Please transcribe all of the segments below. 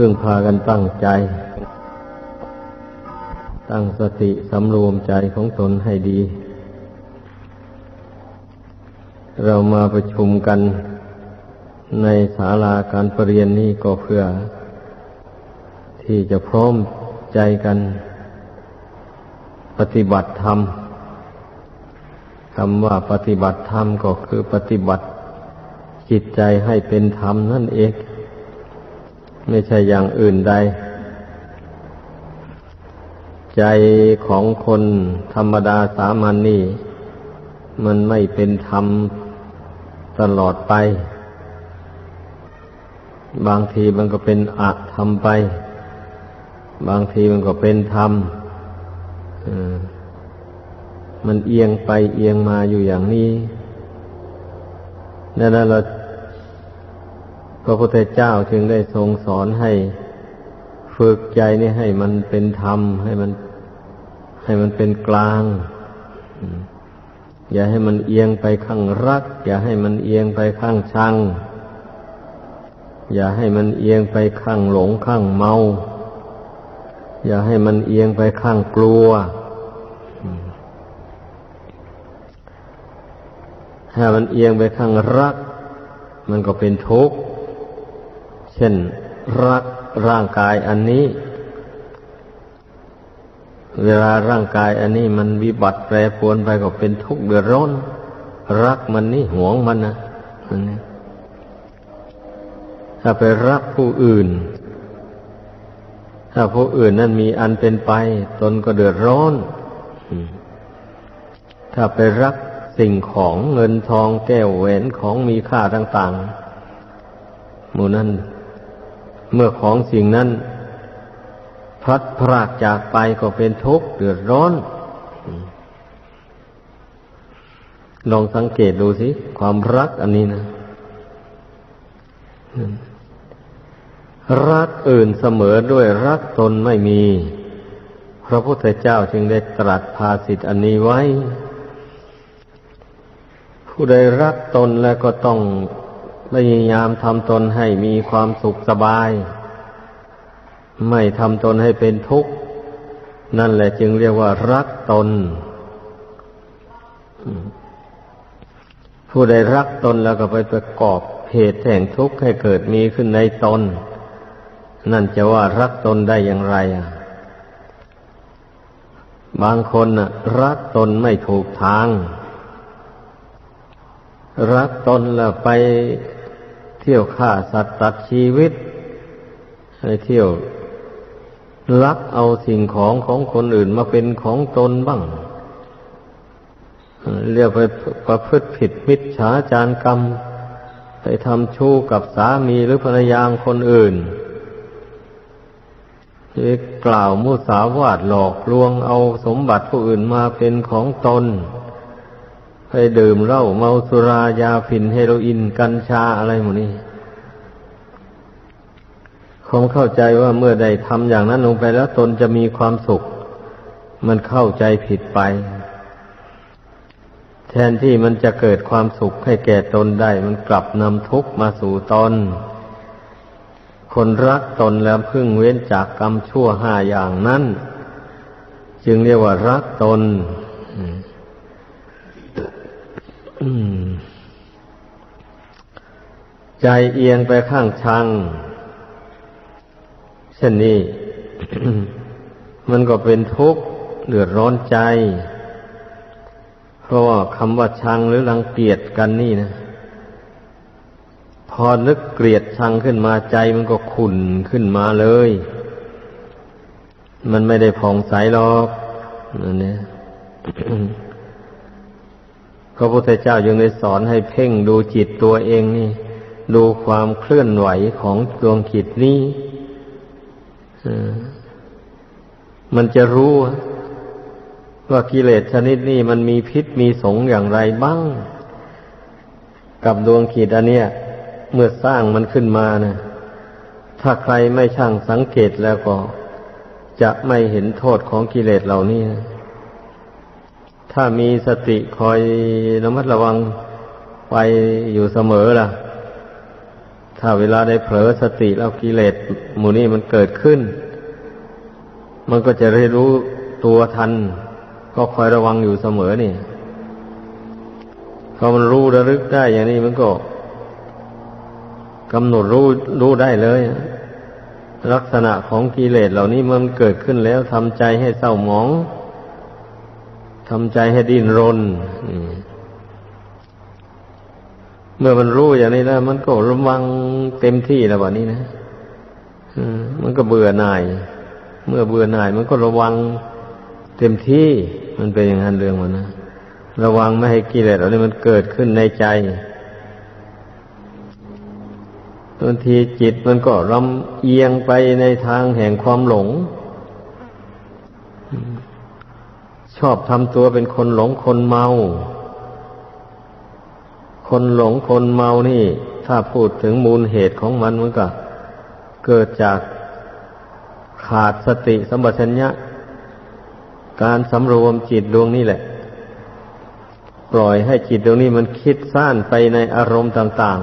พึ่งพากันตั้งใจ ตั้งสติสำรวมใจของตนให้ดี เรามาประชุมกันในศาลาการประเรียนนี้ก็เพื่อ ที่จะพร้อมใจกันปฏิบัติธรรมคำว่าปฏิบัติธรรมก็คือปฏิบัติจิตใจให้เป็นธรรมนั่นเอง ไม่ใช่อย่างอื่นใด ใจของคนธรรมดาสามัญนนี่ มันไม่เป็นธรรมตลอดไป บางทีมันก็เป็นอะธรรมไป บางทีมันก็เป็นธรรมมันเอียงไปเอียงมาอยู่อย่างนี้นั่นเรา พระพุทธเจ้าจึงได้ทรงสอนให้ฝึกใจนี่ให้มันเป็นธรรม ให้มัน ให้มันเป็นกลาง อย่าให้มันเอียงไปข้างรัก อย่าให้มันเอียงไปข้างชัง อย่าให้มันเอียงไปข้างหลงข้างเมา อย่าให้มันเอียงไปข้างกลัวถ้ามันเอียงไปข้างรัก มันก็เป็นทุกข์ เช่นรักร่างกายอันนี้ เวลาร่างกายอันนี้มันวิบัติแปรปรวนไปก็เป็นทุกข์เดือดร้อน รักมันนี่หวงมันนะนนถ้าไปรักผู้อื่น ถ้าผู้อื่นนั้นมีอันเป็นไป ตนก็เดือดร้อนถ้าไปรักสิ่งของเงินทองแก้วแหวนของมีค่าต่าง ๆ หมู่นั้น เมื่อของสิ่งนั้นพลัดพรากจากไปก็เป็นทุกข์เดือดร้อน ลองสังเกตดูสิ ความรักอันนี้นะ รักอื่นเสมอด้วยรักตนไม่มี พระพุทธเจ้าจึงได้ตรัสภาสิทธิอันนี้ไว้ ผู้ใดรักตนแล้วก็ต้อง พยายามทำตนให้มีความสุขสบาย ไม่ทำตนให้เป็นทุกข์ นั่นแหละจึงเรียกว่ารักตน ผู้ใดรักตนแล้วก็ไปประกอบเหตุแห่งทุกข์ให้เกิดมีขึ้นในตน นั่นจะว่ารักตนได้อย่างไรอะบางคนน่ะ รักตนไม่ถูกทาง รักตนแล้วไป ที่ยวฆ่าสัตว์ตัดชีวิตไปเที่ยวลักเอาสิ่งของของคนอื่นมาเป็นของตนบ้าง เรียกไปประพฤติผิดมิจฉาจารกรรม ไปทำชู้กับสามีหรือภรรยาคนอื่นกล่าวมุสาวาทหลอกลวงเอาสมบัติผู้อื่นมาเป็นของตน ไปดื่มเหล้าเมาสุรายาฝิ่นเฮโรอีนกัญชาอะไรหมดนี้คงเข้าใจว่าเมื่อใดทำอย่างนั้นลงไปแล้วตนจะมีความสุข มันเข้าใจผิดไป แทนที่มันจะเกิดความสุขให้แก่ตนได้ มันกลับนำทุกข์มาสู่ตน คนรักตนแล้วพึ่งเว้นจากกรรมชั่วห้าอย่างนั้น จึงเรียกว่ารักตน ใจเอียงไปข้างชัง เช่นนี้ มันก็เป็นทุกข์เดือดร้อนใจ เพราะว่าคำว่าชังหรือรังเกียจกันนี่นะ พอนึกเกลียดชังขึ้นมาใจมันก็ขุ่นขึ้นมาเลย มันไม่ได้ผ่องใสหรอกนั่นเนี่ย พระพุทธเจ้ายังได้สอนให้เพ่งดูจิตตัวเองนี่ ดูความเคลื่อนไหวของดวงจิตนี้มันจะรู้ว่ากิเลสชนิดนี้มันมีพิษมีสงอย่างไรบ้าง กับดวงขีดอันเนี้ย เมื่อสร้างมันขึ้นมานะถ้าใครไม่ช่างสังเกตแล้วก็ จะไม่เห็นโทษของกิเลสเหล่านี้นะ ถ้ามีสติคอยระมัดระวังไปอยู่เสมอล่ะ ถ้าเวลาได้เผลอสติแล้วกิเลสหมู่นี้มันเกิดขึ้น มันก็จะได้รู้ตัวทัน ก็คอยระวังอยู่เสมอนี่พอมันรู้ระลึกได้อย่างนี้มันก็กำหนดรู้รู้ได้เลย ลักษณะของกิเลสเหล่านี้มันเกิดขึ้นแล้วทำใจให้เศร้าหมอง ทำใจให้ดิ้นรนเมื่อมันรู้อย่างนี้แล้วมันก็ระวังเต็มที่แล้ววันนี้นะมันก็เบื่อหน่าย เมื่อเบื่อหน่าย มันก็ระวังเต็มที่มันเป็นอย่างนั้นเรื่องมันนะระวังไม่ให้กิเลสเหล่านี้มันเกิดขึ้นในใจบางทีจิตมันก็ลำเอียงไปในทางแห่งความหลง ชอบทำตัวเป็นคนหลงคนเมา คนหลงคนเมานี่ ถ้าพูดถึงมูลเหตุของมันมันก็ เกิดจากขาดสติสัมปชัญญะ การสำรวมจิตดวงนี้แหละ ปล่อยให้จิตดวงนี้มันคิดซ่านไปในอารมณ์ต่าง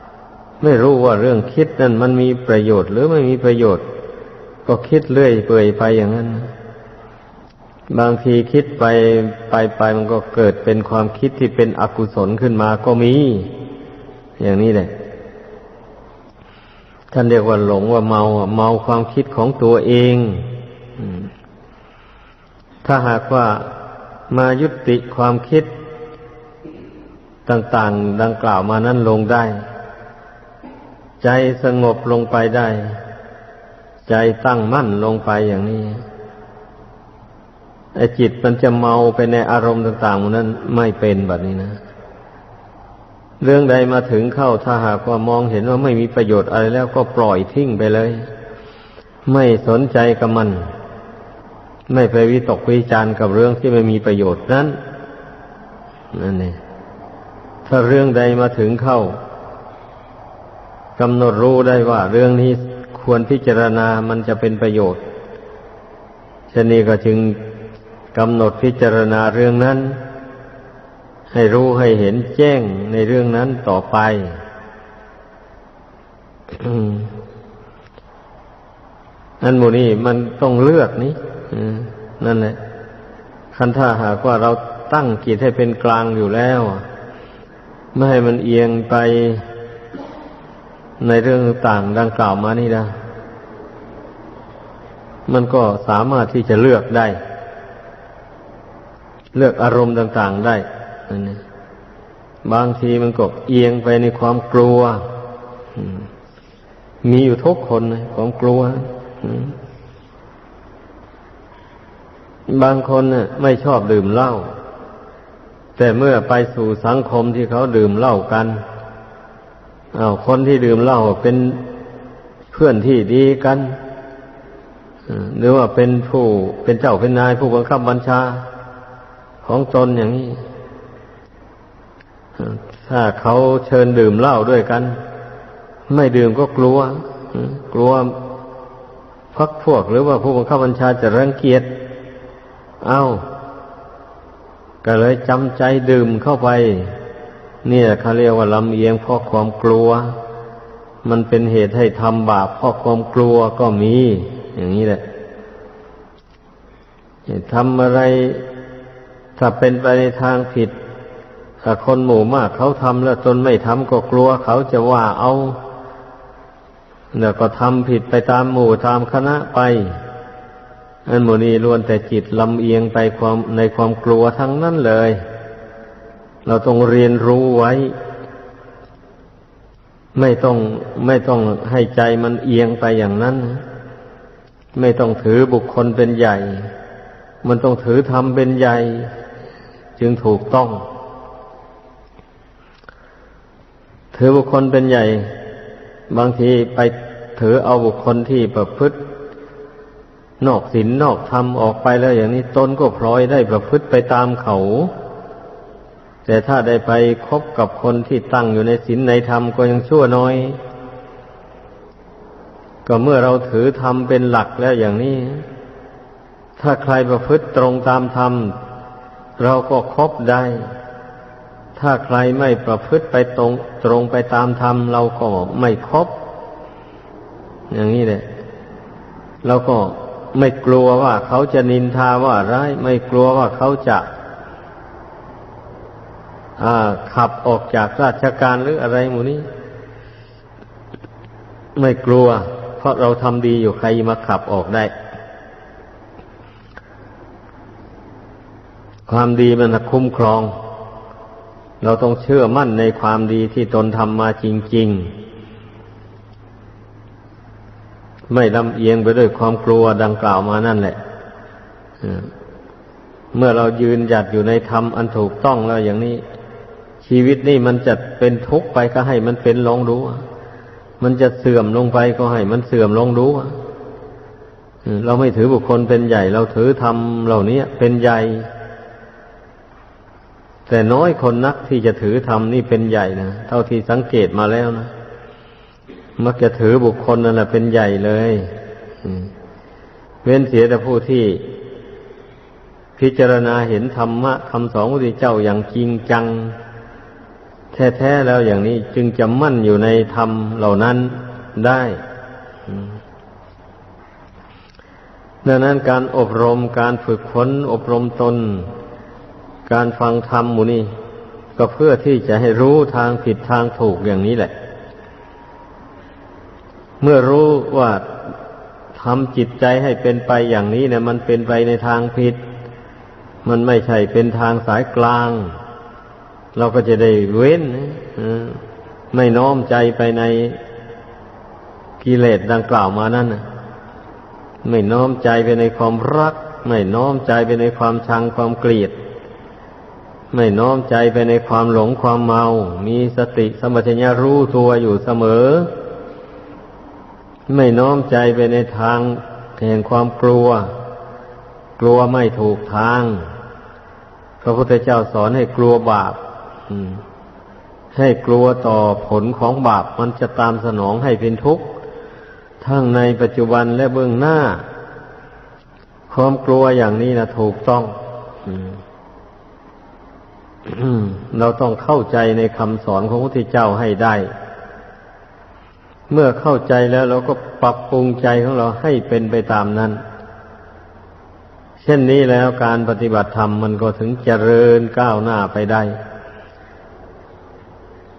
ๆ ไม่รู้ว่าเรื่องคิดนั้นมันมีประโยชน์หรือไม่มีประโยชน์ ก็คิดเรื่อยเปื่อยไปอย่างนั้น บางทีคิดไปไปไปมันก็เกิดเป็นความคิดที่เป็นอกุศลขึ้นมาก็มี อย่างนี้แหละท่านเรียกว่าหลงว่าเมาเมาความคิดของตัวเองถ้าหากว่ามายุติความคิดต่าง ๆ ดังกล่าวมานั้นลงได้ ใจสงบลงไปได้ ใจตั้งมั่นลงไปอย่างนี้ ไอ้จิตมันจะเมาไปในอารมณ์ต่างๆมันนั้นไม่เป็นแบบนี้นะ เรื่องใดมาถึงเข้าถ้าหากว่ามองเห็นว่าไม่มีประโยชน์อะไรแล้วก็ปล่อยทิ้งไปเลย ไม่สนใจกับมัน ไม่ไปวิตกวิจารณ์กับเรื่องที่ไม่มีประโยชน์นั้นนั่นเองถ้าเรื่องใดมาถึงเข้ากำหนดรู้ได้ว่า เรื่องนี้ควรพิจารณามันจะเป็นประโยชน์ชนี้ก็จึง กำหนดพิจารณาเรื่องนั้น ให้รู้ให้เห็นแจ้งในเรื่องนั้นต่อไปอันโมนี้มันต้องเลือกนี้นั่นแหละคันถ้าหากว่าเราตั้งกิจให้เป็นกลางอยู่แล้วไม่ให้มันเอียงไปในเรื่องต่างดังกล่าวมานี่นะ มันก็สามารถที่จะเลือกได้ เลือกอารมณ์ต่าง ๆได้อันนี้บางทีมันก็เอียงไปในความกลัว มีอยู่ทุกคนนะความกลัว บางคนน่ะ ไม่ชอบดื่มเหล้า แต่เมื่อไปสู่สังคมที่เขาดื่มเหล้ากันอาคนที่ดื่มเหล้าเป็นเพื่อนที่ดีกันหรือว่าเป็นผู้เป็นเจ้าเป็นนายผู้บังคับบัญชา ของตนอย่างนี้ ถ้าเขาเชิญดื่มเหล้าด้วยกัน ไม่ดื่มก็กลัว กลัวพักพวกหรือว่าผู้บังคับบัญชาจะรังเกียจ เอา้า ก็เลยจำใจดื่มเข้าไป เนี่ยเขาเรียกว่าลำเอียงเพราะความกลัว มันเป็นเหตุให้ทำบาปเพราะความกลัวก็มี อย่างนี้แหละทำอะไร ถ้าเป็นไปในทางผิดถ้าคนหมู่มากเขาทำแล้วตนไม่ทำก็กลัวเขาจะว่าเอาแล้วก็ทำผิดไปตามหมู่ตามคณะไป อันหมู่นี้ล้วนแต่จิตลำเอียงไปความในความกลัวทั้งนั้นเลย เราต้องเรียนรู้ไว้ ไม่ต้องไม่ต้องให้ใจมันเอียงไปอย่างนั้น ไม่ต้องถือบุคคลเป็นใหญ่ มันต้องถือธรรมเป็นใหญ่ จึงถูกต้อง ถือบุคคลเป็นใหญ่ บางทีไปถือเอาบุคคลที่ประพฤติ นอกศีลนอกธรรมออกไปแล้วอย่างนี้ตนก็พลอยได้ประพฤติไปตามเขา แต่ถ้าได้ไปคบกับคนที่ตั้งอยู่ในศีลในธรรมก็ยังชั่วน้อย ก็เมื่อเราถือธรรมเป็นหลักแล้วอย่างนี้ ถ้าใครประพฤติตรงตามธรรม เราก็คบได้ ถ้าใครไม่ประพฤติไปตรง ตรงไปตามธรรมเราก็ไม่ครบอย่างนี้แหละเราก็ไม่กลัวว่าเขาจะนินทาว่าร้าย ไม่กลัวว่าเขาจะขับออกจากราชการหรืออะไรหมูนี้ ไม่กลัว เพราะเราทำดีอยู่ใครมาขับออกได้ ความดีมันคุ้มครอง เราต้องเชื่อมั่นในความดีที่ตนทำมาจริง ๆ ไม่ลำเอียงไปด้วยความกลัวดังกล่าวมานั่นแหละเมื่อเรายืนหยัดอยู่ในธรรมอันถูกต้องแล้วอย่างนี้ ชีวิตนี่มันจะเป็นทุกข์ไปก็ให้มันเป็นลองรู้มันจะเสื่อมลงไปก็ให้มันเสื่อมลองรู้เราไม่ถือบุคคลเป็นใหญ่ เราถือธรรมเหล่านี้เป็นใหญ่ แต่น้อยคนนักที่จะถือธรรมนี่เป็นใหญ่นะเท่าที่สังเกตมาแล้วนะมักจะถือบุคคลนั่นแหละเป็นใหญ่เลยเว้นเสียแต่ผู้ที่ พิจารณาเห็นธรรมะคำสอนพระเจ้าอย่างจริงจัง แท้ๆแล้วอย่างนี้จึงจะมั่นอยู่ในธรรมเหล่านั้นได้ดังนั้นการอบรมการฝึกฝนอบรมตน การฟังธรรมมูนี่ก็เพื่อที่จะให้รู้ทางผิดทางถูกอย่างนี้แหละ เมื่อรู้ว่าทำจิตใจให้เป็นไปอย่างนี้เนี่ย มันเป็นไปในทางผิด มันไม่ใช่เป็นทางสายกลาง เราก็จะได้เว้นไม่น้อมใจไปในกิเลสดังกล่าวมานั่นไม่น้อมใจไปในความรัก ไม่น้อมใจไปในความชังความเกลียด ไม่น้อมใจไปในความหลงความเมา มีสติสมัชัญญารู้ตัวอยู่เสมอ ไม่น้อมใจไปในทางแห่งความกลัว กลัวไม่ถูกทาง พระพุทธเจ้าสอนให้กลัวบาปให้กลัวต่อผลของบาปมันจะตามสนองให้เป็นทุกข์ ทั้งในปัจจุบันและเบื้องหน้า ความกลัวอย่างนี้นะถูกต้อง เราต้องเข้าใจในคำสอนของพระพุทธเจ้าให้ได้ เมื่อเข้าใจแล้วเราก็ปรับปรุงใจของเราให้เป็นไปตามนั้น เช่นนี้แล้วการปฏิบัติธรรมมันก็ถึงเจริญก้าวหน้าไปได้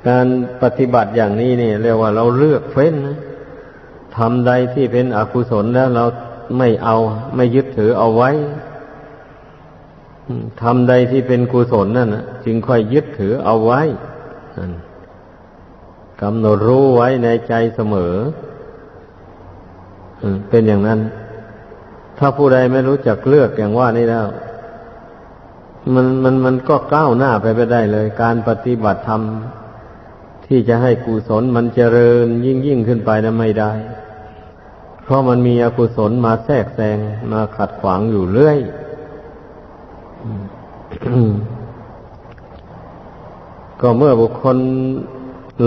การปฏิบัติอย่างนี้นี่เรียกว่าเราเลือกเฟ้นนะทำใดที่เป็นอกุศลแล้วเราไม่เอาไม่ยึดถือเอาไว้ ทำใดที่เป็นกุศลนั่นนะจึงค่อยยึดถือเอาไว้กำหนดรู้ไว้ในใจเสมอเป็นอย่างนั้น ถ้าผู้ใดไม่รู้จักเลือกอย่างว่านี้แล้ว มันมันมันก็ก้าวหน้าไปไปได้เลย การปฏิบัติธรรมที่จะให้กุศลมันเจริญยิ่งยิ่งขึ้นไปนั้นไม่ได้ เพราะมันมีอกุศลมาแทรกแซงมาขัดขวางอยู่เรื่อย ก็เมื่อบุคคล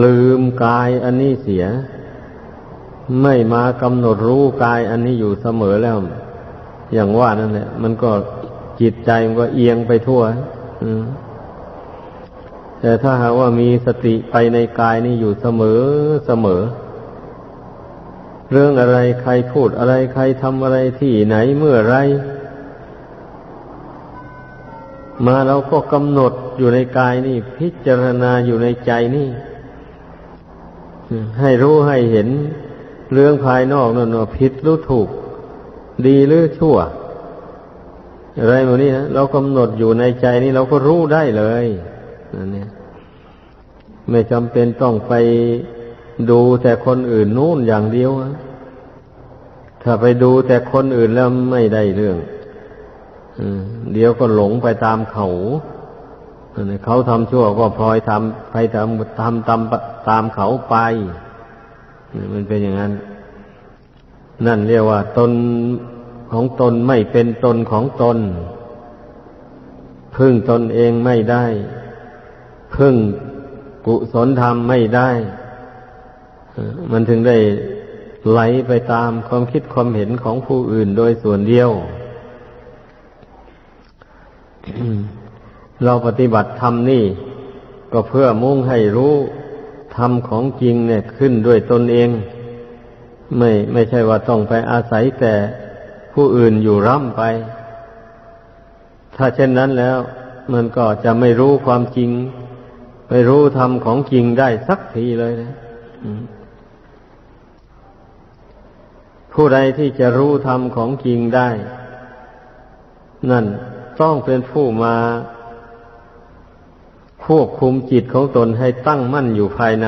ลืมกายอันนี้เสีย ไม่มากำหนดรู้กายอันนี้อยู่เสมอแล้ว อย่างว่านั่นแหละมันก็จิตใจมันก็เอียงไปทั่วแต่ถ้าหากว่ามีสติไปในกายนี่อยู่เสมอเสมอ เรื่องอะไรใครพูดอะไรใครทำอะไรที่ไหนเมื่อไร มาเราก็กำหนดอยู่ในกายนี่ พิจารณาอยู่ในใจนี่ ให้รู้ให้เห็นเรื่องภายนอกนั่นว่าผิดหรือถูก ดีหรือชั่ว อะไรแบบนี้นะเรากำหนดอยู่ในใจนี่เราก็รู้ได้เลยนั่นเนี่ยไม่จำเป็นต้องไปดูแต่คนอื่นนู่นอย่างเดียวถ้าไปดูแต่คนอื่นแล้วไม่ได้เรื่อง เดี๋ยวก็หลงไปตามเขาเขาทำชั่วก็พลอยทำไปทำทำตามตามเขาไปมันเป็นอย่างนั้น นั่นเรียกว่า ตนของตนไม่เป็นตนของตน พึ่งตนเองไม่ได้ พึ่งกุศลธรรมไม่ได้ มันถึงได้ไหลไปตามความคิดความเห็นของผู้อื่นโดยส่วนเดียว เราปฏิบัติธรรมนี่ ก็เพื่อมุ่งให้รู้ธรรมของจริงเนี่ยขึ้นด้วยตนเอง ไม่ไม่ใช่ว่าต้องไปอาศัยแต่ผู้อื่นอยู่ร่ำไป ถ้าเช่นนั้นแล้ว มันก็จะไม่รู้ความจริง ไม่รู้ธรรมของจริงได้สักทีเลยนะผู้ใดที่จะรู้ธรรมของจริงได้ นั่น ต้องเป็นผู้มา ควบคุมจิตของตนให้ตั้งมั่นอยู่ภายใน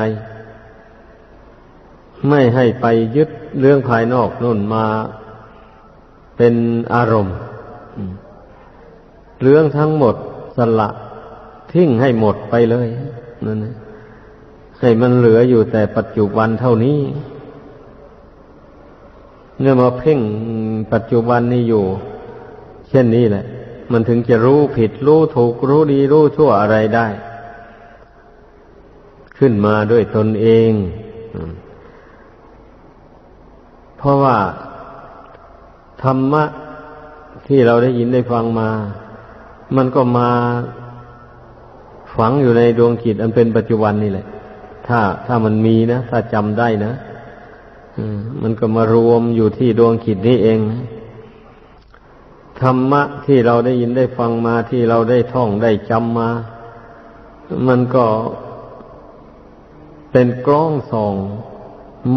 ไม่ให้ไปยึดเรื่องภายนอกนู่นมาเป็นอารมณ์ เรื่องทั้งหมดสละทิ้งให้หมดไปเลยนั่นให้มันเหลืออยู่แต่ปัจจุบันเท่านี้เนื่อมาเพ่งปัจจุบันนี้อยู่ เช่นนี้แหละ มันถึงจะรู้ผิดรู้ถูกรู้ดีรู้ชั่วอะไรได้ ขึ้นมาด้วยตนเองเพราะว่า ธรรมะที่เราได้ยินได้ฟังมา มันก็มาฝังอยู่ในดวงจิตอันเป็นปัจจุบันนี่แหละ ถ้าถ้ามันมีนะ ถ้าจำได้นะมมันก็มารวมอยู่ที่ดวงจิตนี้เองนะ ธรรมะที่เราได้ยินได้ฟังมาที่เราได้ท่องได้จำมา มันก็เป็นกล้องส่อง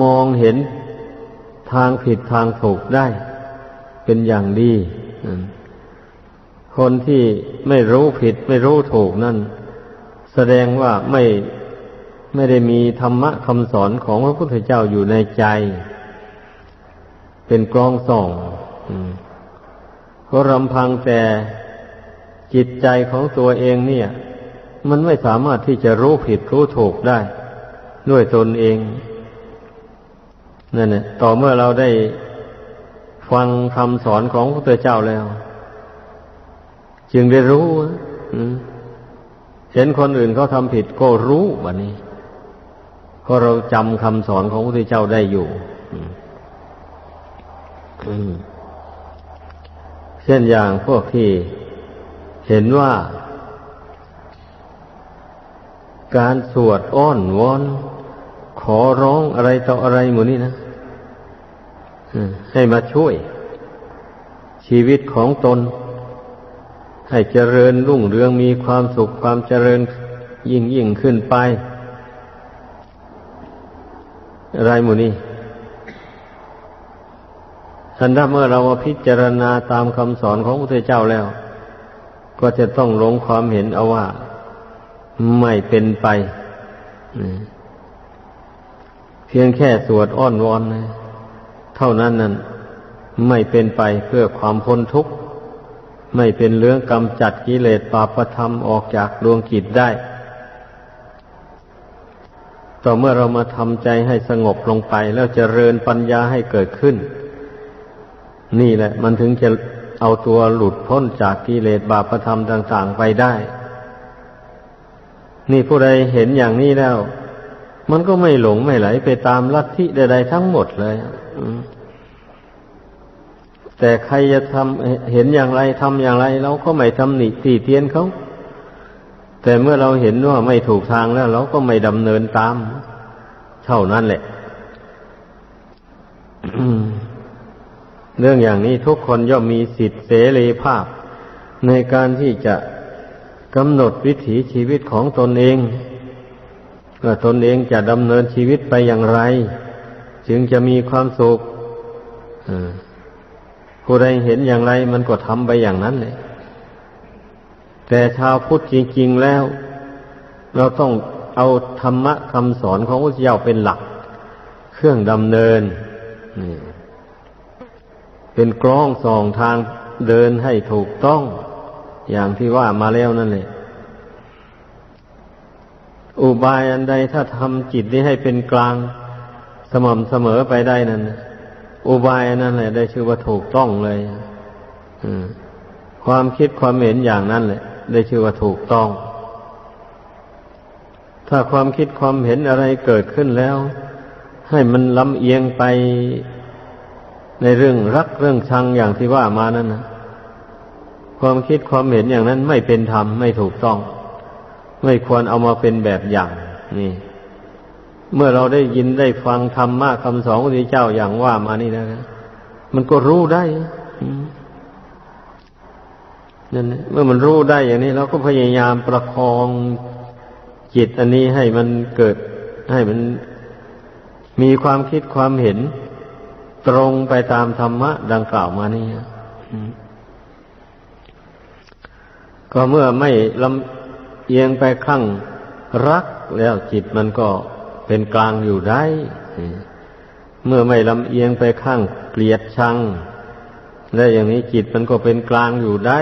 มองเห็นทางผิดทางถูกได้ เป็นอย่างดีคนที่ไม่รู้ผิดไม่รู้ถูกนั่น แสดงว่าไม่ไม่ได้มีธรรมะคำสอนของพระพุทธเจ้าอยู่ในใจ เป็นกล้องส่อง อืม ก็รำพังแต่จิตใจของตัวเองเนี่ย มันไม่สามารถที่จะรู้ผิดรู้ถูกได้ ด้วยตนเองนั่นแหละต่อเมื่อเราได้ฟังคำสอนของพระพุทธเจ้าแล้ว จึงได้รู้เห็นคนอื่นเขาทำผิดก็รู้แบบนี้เพราะเราจำคำสอนของพระพุทธเจ้าได้อยู่อืม เช่นอย่างพวกที่เห็นว่า การสวดอ้อนวอน ขอร้องอะไรต่ออะไรหมู่นี้นะให้มาช่วย ชีวิตของตน ให้เจริญรุ่งเรืองมีความสุขความเจริญยิ่งยิ่งขึ้นไป อะไรหมู่นี้ ทันถ้าเมื่อเรามาพิจารณาตามคำสอนของพระพุทธเจ้าแล้ว ก็จะต้องลงความเห็นเอาว่าไม่เป็นไป เพียงแค่สวดอ้อนวอนนะเท่านั้นนั้นไม่เป็นไปเพื่อความพ้นทุกข์ ไม่เป็นเรื่องกำจัดกิเลสปาปธรรมออกจากดวงกิจได้ ต่อเมื่อเรามาทำใจให้สงบลงไปแล้วเจริญปัญญาให้เกิดขึ้น นี่แหละ มันถึงจะเอาตัวหลุดพ้นจากกิเลสบาปธรรมต่าง ๆ ไปได้ นี่ผู้ใดเห็นอย่างนี้แล้ว มันก็ไม่หลงไม่ไหลไปตามลัทธิใดๆทั้งหมดเลยแต่ใครจะทำเห็นอย่างไรทำอย่างไรเราก็ไม่ทำหนิตีเตียนเขาแต่เมื่อเราเห็นว่าไม่ถูกทางแล้ว เราก็ไม่ดำเนินตาม เท่านั้นแหละ เรื่องอย่างนี้ทุกคนย่อมมีสิทธิเสรีภาพ ในการที่จะกำหนดวิถีชีวิตของตนเองว่าตนเองจะดำเนินชีวิตไปอย่างไร จึงจะมีความสุขผู้ใดเห็นอย่างไรมันก็ทำไปอย่างนั้นเลยแต่ชาวพุทธจริงๆแล้ว เราต้องเอาธรรมะคำสอนของพระเจ้าเป็นหลัก เครื่องดำเนินนี่ เป็นกล้องส่องทางเดินให้ถูกต้อง อย่างที่ว่ามาแล้วนั่นเลยอุบายอันใดถ้าทำจิตนี้ให้เป็นกลาง สม่ำเสมอไปได้นั่นอุบายนั่นแหละ ได้ชื่อว่าถูกต้องเลยความคิดความเห็นอย่างนั้นแหละ ได้ชื่อว่าถูกต้อง ถ้าความคิดความเห็นอะไรเกิดขึ้นแล้ว ให้มันลำเอียงไป ในเรื่องรักเรื่องชังอย่างที่ว่ามานั้นนะความคิดความเห็นอย่างนั้นไม่เป็นธรรมไม่ถูกต้อง ไม่ควรเอามาเป็นแบบอย่าง นี่ เมื่อเราได้ยินได้ฟังธรรมะคำสอนของพระเจ้าอย่างว่ามานี่นะมันก็รู้ได้นั่นแหละเมื่อมันรู้ได้อย่างนี้เราก็พยายามประคองจิตอันนี้ให้มันเกิดให้มันมีความคิดความเห็น ตรงไปตามธรรมะดังกล่าวมานี่ก็เมื่อไม่ลำเอียงไปข้างรักแล้วจิตมันก็เป็นกลางอยู่ได้ เมื่อไม่ลำเอียงไปข้างเกลียดชัง และอย่างนี้จิตมันก็เป็นกลางอยู่ได้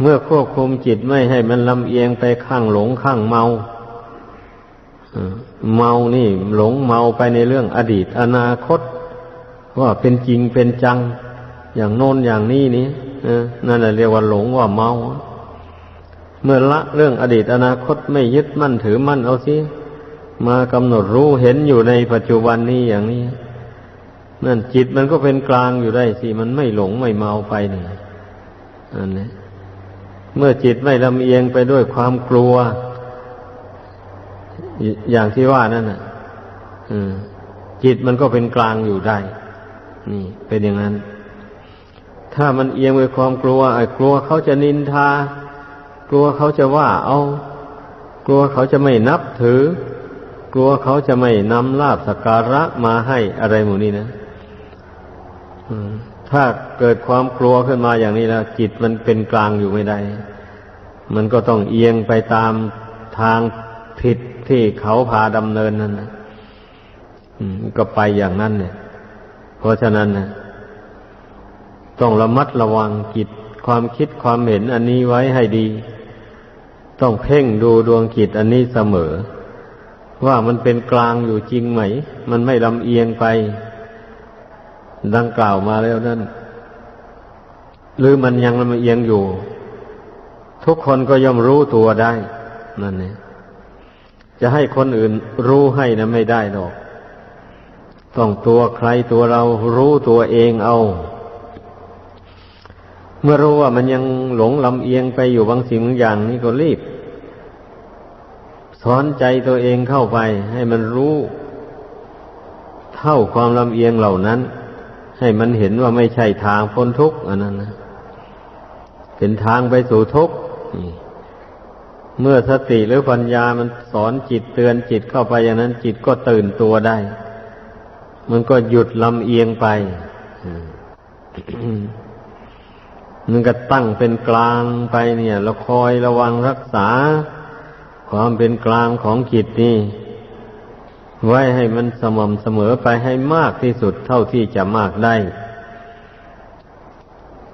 เมื่อควบคุมจิตไม่ให้มันลำเอียงไปข้างหลงข้างเมา เมานี่ หลงเมาไปในเรื่องอดีต อนาคต ว่าเป็นจริงเป็นจัง อย่างโน้นอย่างนี้นี่นั่นแหละเรียกว่าหลงว่าเมา เมื่อละเรื่องอดีตอนาคตไม่ยึดมั่นถือมั่นเอาสิมากำหนดรู้เห็นอยู่ในปัจจุบันนี้อย่างนี้ นั่นจิตมันก็เป็นกลางอยู่ได้สิมันไม่หลงไม่เมาไปนี่อันนี้เมื่อจิตไม่ลำเอียงไปด้วยความกลัว อย่างที่ว่านั่นน่ะจิตมันก็เป็นกลางอยู่ได้ นี่ เป็นอย่างนั้น ถ้ามันเอียงไปความกลัวไอ้กลัวเขาจะนินทา กลัวเขาจะว่า เอากลัวเขาจะไม่นับถือ กลัวเขาจะไม่นำลาบสกการะมาให้อะไรหมู่นี้นะถ้าเกิดความกลัวขึ้นมาอย่างนี้แล้วจิตมันเป็นกลางอยู่ไม่ได้ มันก็ต้องเอียงไปตามทางผิด ที่เขาพาดำเนินนั่นนะก็ไปอย่างนั้นเนี่ย เพราะฉะนั้นนะต้องระมัดระวังจิตความคิดความเห็นอันนี้ไว้ให้ดี ต้องเพ่งดูดวงจิตอันนี้เสมอ ว่ามันเป็นกลางอยู่จริงไหม มันไม่ลำเอียงไป ดังกล่าวมาแล้วนั่น หรือมันยังลำเอียงอยู่ ทุกคนก็ย่อมรู้ตัวได้นั่นเนี่ย จะให้คนอื่นรู้ให้นะไม่ได้หรอก ต้องตัวใครตัวเรารู้ตัวเองเอา เมื่อรู้ว่ามันยังหลงลำเอียงไปอยู่บางสิ่งบางอย่างนี่ก็รีบสอนใจตัวเองเข้าไป ให้มันรู้เท่าความลำเอียงเหล่านั้น ให้มันเห็นว่าไม่ใช่ทางพ้นทุกข์อันนั้นนะเป็นทางไปสู่ทุกข์ เมื่อสติหรือปัญญามันสอนจิตเตือนจิตเข้าไปอย่างนั้น จิตก็ตื่นตัวได้ มันก็หยุดลำเอียงไปมันก็ตั้งเป็นกลางไปเนี่ยเราคอยระวังรักษา ความเป็นกลางของจิตนี่ไว้ให้มันสม่ำเสมอไปให้มากที่สุดเท่าที่จะมากได้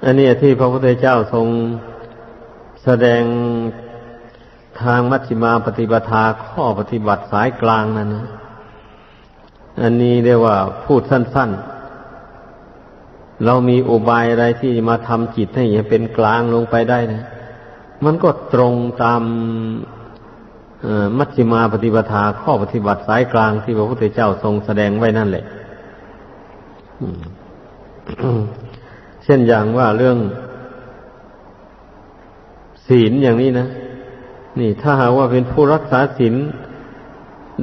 อันนี้ที่พระพุทธเจ้าทรงแสดง ทางมัชฌิมาปฏิปทาข้อปฏิบัติสายกลางนั่นนะ อันนี้เรียกว่าพูดสั้น ๆ เรามีอุบายอะไรที่มาทำจิตให้เป็นกลางลงไปได้นะ มันก็ตรงตามมัชฌิมาปฏิปทาข้อปฏิบัติสายกลางที่พระพุทธเจ้าทรงแสดงไว้นั่นแหละเช่นอย่างว่าเรื่องศีลอย่างนี้นะ นี่ถ้าหากว่าเป็นผู้รักษาศีล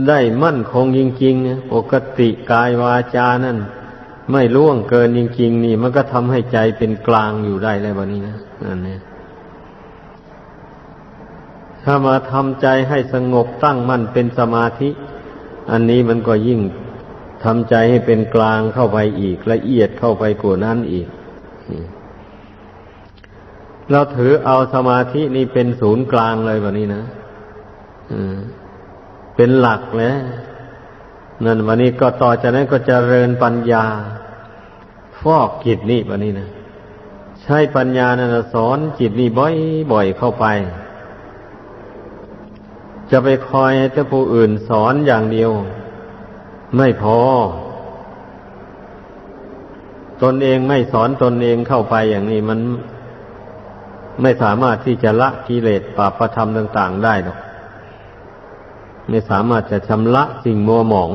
ได้มั่นคงจริงๆปกติกายวาจานั่น ไม่ล่วงเกินจริงๆ นี่ มันก็ทำให้ใจเป็นกลางอยู่ได้แล้ววันนี้นะนั่นเนี่ยถ้ามาทำใจให้สงบตั้งมั่นเป็นสมาธิ อันนี้มันก็ยิ่งทำใจให้เป็นกลางเข้าไปอีกละเอียดเข้าไปกว่านั้นอีก เราถือเอาสมาธินี่เป็นศูนย์กลางเลยแบบนี้นะเป็นหลักแล้วนั่นวันนี้ก็ต่อจากนั้นก็จเจริญปัญญา ฟอกจิตนี่แบบนี้นะใช้ปัญญานะสอนจิตนี่บ่อยๆเข้าไป จะไปคอยให้ผู้อื่นสอนอย่างเดียว ไม่พอ ตนเองไม่สอนตนเองเข้าไปอย่างนี้มัน ไม่สามารถที่จะละกิเลสปาประธรรมต่าง ๆ ได้หรอก ไม่สามารถจะชำระสิ่งมัวหมอง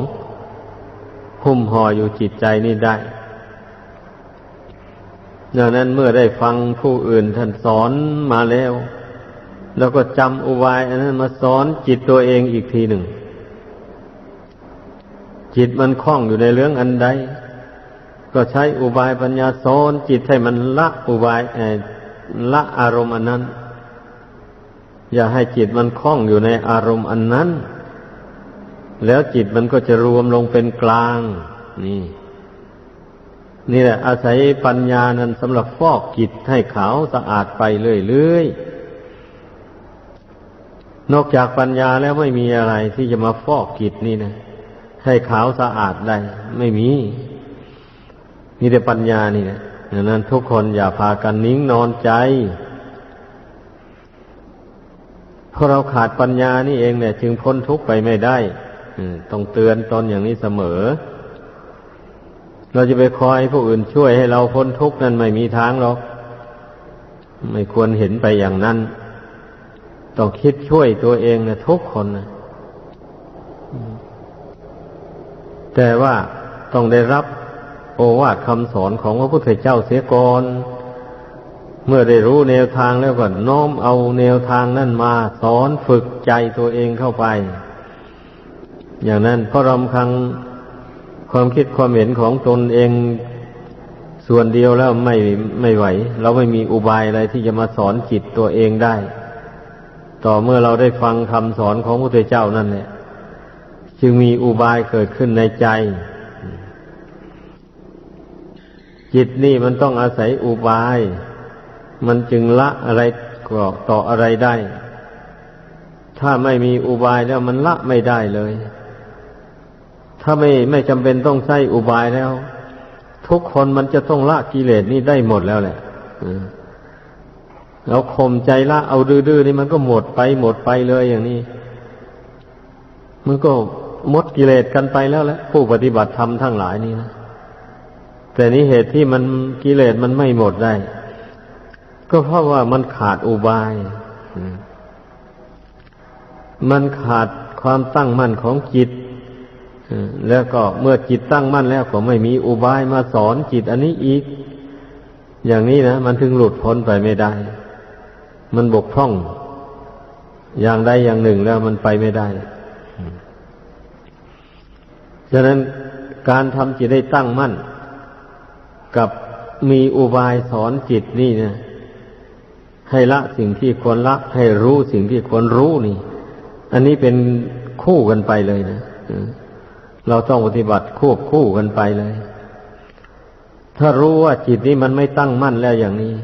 หุ้มห่ออยู่จิตใจนี้ได้ ดังนั้นเมื่อได้ฟังผู้อื่นท่านสอนมาแล้ว แล้วก็จำอุบายอันนั้นมาสอนจิตตัวเองอีกทีหนึ่ง จิตมันคล้องอยู่ในเรื่องอันใด ก็ใช้อุบายปัญญาสอนจิตให้มันละอุบายอ ละอารมณ์อันนั้น อย่าให้จิตมันคล้องอยู่ในอารมณ์อันนั้น แล้วจิตมันก็จะรวมลงเป็นกลาง นี่ นี่แหละ อาศัยปัญญานั้นสำหรับฟอกจิตให้ขาวสะอาดไปเรื่อยๆนอกจากปัญญาแล้วไม่มีอะไรที่จะมาฟอกจิตนี่นะให้ขาวสะอาดได้ ไม่มีมีแต่ปัญญานี่นะ ดังนั้นทุกคนอย่าพากันนิ่งนอนใจ เพราะเราขาดปัญญานี่เองเนี่ย จึงพ้นทุกข์ไปไม่ได้ต้องเตือนตอนอย่างนี้เสมอ เราจะไปคอยผู้อื่นช่วยให้เราพ้นทุกข์นั้นไม่มีทางหรอก ไม่ควรเห็นไปอย่างนั้น ต้องคิดช่วยตัวเองนะทุกคนนะแต่ว่าต้องได้รับ โอวาทคำสอนของพระพุทธเจ้าเสียก่อนเมื่อได้รู้แนวทางแล้วก็น้อมเอาแนวทางนั่นมาสอนฝึกใจตัวเองเข้าไป อย่างนั้นเพราะรำคังความคิดความเห็นของตนเองส่วนเดียวแล้วไม่ไม่ไหว เราไม่มีอุบายอะไรที่จะมาสอนจิตตัวเองได้ ต่อเมื่อเราได้ฟังคำสอนของพระพุทธเจ้านั่นแหละจึงมีอุบายเกิดขึ้นในใจ จิตนี่มันต้องอาศัยอุบาย มันจึงละอะไรก็ต่ออะไรได้ ถ้าไม่มีอุบายแล้วมันละไม่ได้เลย ถ้าไม่ไม่จำเป็นต้องใช้อุบายแล้ว ทุกคนมันจะต้องละกิเลสนี่ได้หมดแล้วแหละเราข่มใจละเอาดื้อๆนี่มันก็หมดไปหมดไปเลยอย่างนี้ มันก็หมดกิเลสกันไปแล้วแหละผู้ปฏิบัติธรรมทั้งหลายนี่นะ แต่นี้เหตุที่มันกิเลสมันไม่หมดได้ ก็เพราะว่ามันขาดอุบาย มันขาดความตั้งมั่นของจิตแล้วก็เมื่อจิตตั้งมั่นแล้วก็ไม่มีอุบายมาสอนจิตอันนี้อีก อย่างนี้นะมันถึงหลุดพ้นไปไม่ได้ มันบกพร่อง อย่างใดอย่างหนึ่งแล้วมันไปไม่ได้ฉะนั้นการทำจิตได้ตั้งมั่น กับมีอุบายสอนจิตนี่นะให้ละสิ่งที่ควรละ ให้รู้สิ่งที่ควรรู้นี่ อันนี้เป็นคู่กันไปเลยนะเราต้องปฏิบัติควบคู่กันไปเลย ถ้ารู้ว่าจิตนี้มันไม่ตั้งมั่นแล้วอย่างนี้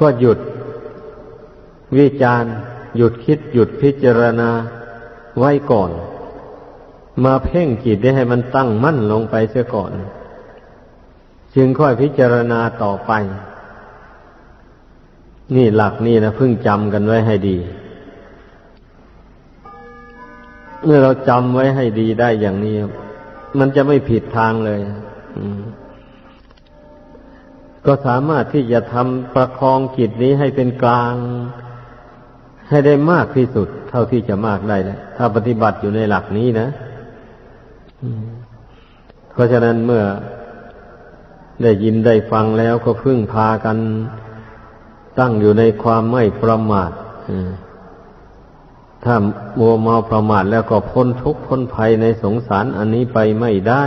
ก็หยุดวิจารณ์หยุดคิดหยุดพิจารณาไว้ก่อน มาเพ่งจิตได้ให้มันตั้งมั่นลงไปเสียก่อน จึงค่อยพิจารณาต่อไป นี่หลักนี่นะเพิ่งจำกันไว้ให้ดี เมื่อเราจำไว้ให้ดีได้อย่างนี้ มันจะไม่ผิดทางเลยก็สามารถที่จะทำประคองจิตนี้ให้เป็นกลาง ให้ได้มากที่สุด เท่าที่จะมากได้แหละถ้าปฏิบัติอยู่ในหลักนี้นะเพราะฉะนั้นเมื่อ ได้ยินได้ฟังแล้วก็พึ่งพากัน ตั้งอยู่ในความไม่ประมาทถ้ามัวเมาประมาทแล้วก็พ้นทุกข์พ้นภัยในสงสารอันนี้ไปไม่ได้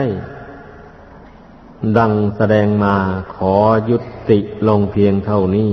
ดังแสดงมาขอยุติลงเพียงเท่านี้